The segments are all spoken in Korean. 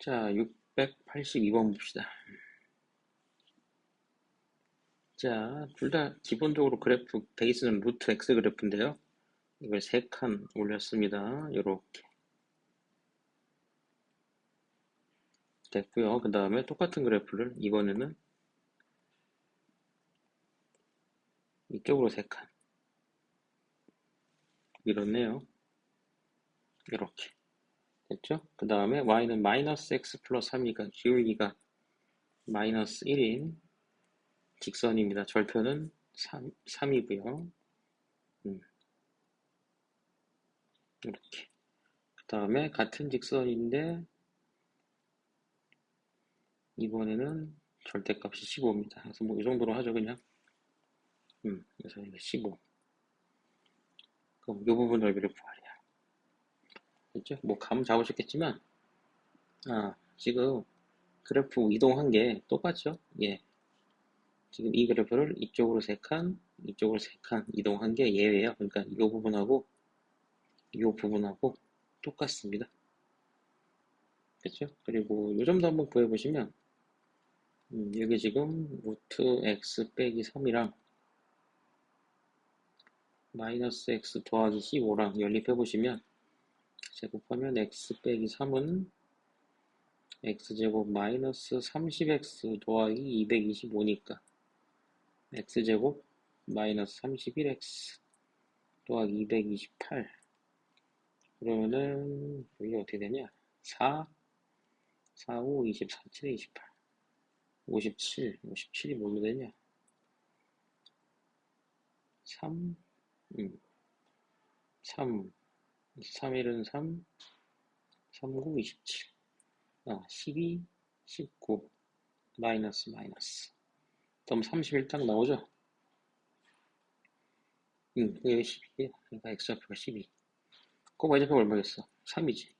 자, 682번 봅시다. 자, 둘 다 기본적으로 그래프 베이스는 루트 X 그래프인데요. 이걸 세 칸 올렸습니다. 이렇게 됐고요. 그 다음에 똑같은 그래프를 이번에는 이쪽으로 세 칸 밀었네요. 이렇게 됐죠? 그 다음에 y는 마이너스 x 플러스 3이니까 기울기가 마이너스 1인 직선입니다. 절표는 3, 3이고요. 음. 이렇게 그 다음에 같은 직선인데 이번에는 절대값이 15입니다. 그래서 뭐 이 정도로 하죠 그냥 음, 그래서 이게 15 그럼 이 부분 넓이를 구하래요. 됐죠? 뭐 감 잡으셨겠지만 아 지금 그래프 이동한 게 똑같죠? 예. 지금 이 그래프를 이쪽으로 3칸, 이쪽으로 3칸 이동한 게 예외예요. 그러니까 이 부분하고 이 부분하고 똑같습니다. 그렇죠? 그리고 요 점도 한번 구해보시면 음, 여기 지금 루트 x 빼기 3이랑 마이너스 x 더하기 15랑 연립해보시면 제곱하면 x 빼기 3은 x제곱 마이너스 30x 더하기 225니까 x제곱 마이너스 31x 더하기 228 그러면은 여기 어떻게 되냐? 4 4, 5, 24, 7, 28 57, 57이 뭘로 되냐? 3 음, 3 3일은 3, 3, 9, 27. 아, 12, 19, 마이너스, 마이너스. 그럼 31 딱 나오죠? 응, 이게 12. 그러니까 x좌표가 12. 그럼 y좌표가 얼마겠어? 3이지.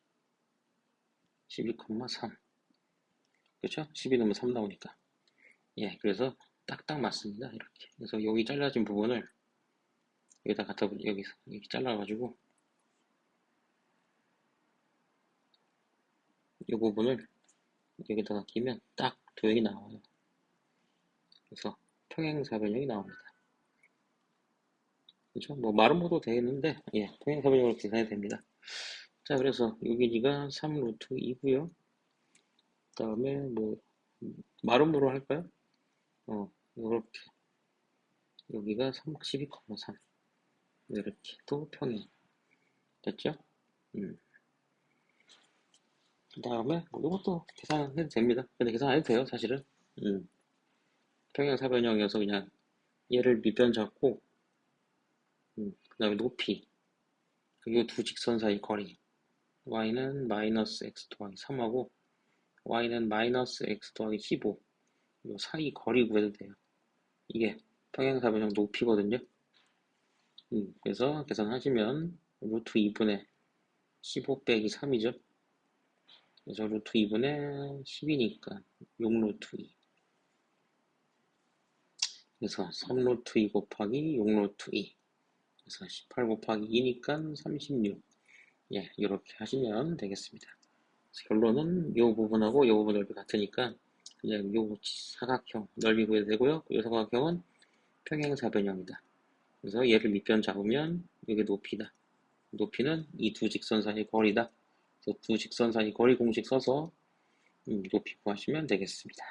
12,3. 그렇죠? 12 넣으면 3 나오니까. 예, 그래서 딱딱 맞습니다. 이렇게. 그래서 여기 잘라진 부분을 여기다 갖다 여기서 이렇게 잘라가지고 이 부분을 여기다가 끼면 딱 도형이 나와요. 그래서 평행사변형이 나옵니다. 그렇죠? 뭐 말은 못도 되겠는데 예, 평행사변형으로 계산이 됩니다. 자, 그래서 여기가 3루트 2고요. 그 다음에 뭐 말음으로 할까요? 어, 이렇게 여기가 3 12,3 이렇게 또 평행 됐죠? 음. 그 다음에 뭐 이것도 계산해도 됩니다. 근데 계산 안 해도 돼요 사실은. 음. 평행사 변형이어서 그냥 얘를 밑변 잡고 음. 그 다음에 높이 그리고 두 직선 사이 거리 y는 마이너스 x 더하기 3하고 y는 마이너스 x 더하기 15 이 사이 거리 구해도 돼요. 이게 평행사 변형 높이거든요. 음, 그래서 계산하시면 루트 2분의 15 빼기 3이죠. 그래서 루트 2분의 10이니까 6루트 2 그래서 3루트 2 곱하기 6루트 2 그래서 18 곱하기 2니까 36 예, 이렇게 하시면 되겠습니다. 결론은 이 부분하고 이 부분 넓이 같으니까 그냥 이 사각형 넓이 구해도 되고요. 이 사각형은 평행사변형이다. 그래서 얘를 밑변 잡으면 여기 높이다. 높이는 이 두 직선 사이 거리다. 두 직선 사이 거리 공식 써서 음, 높이 구하시면 되겠습니다.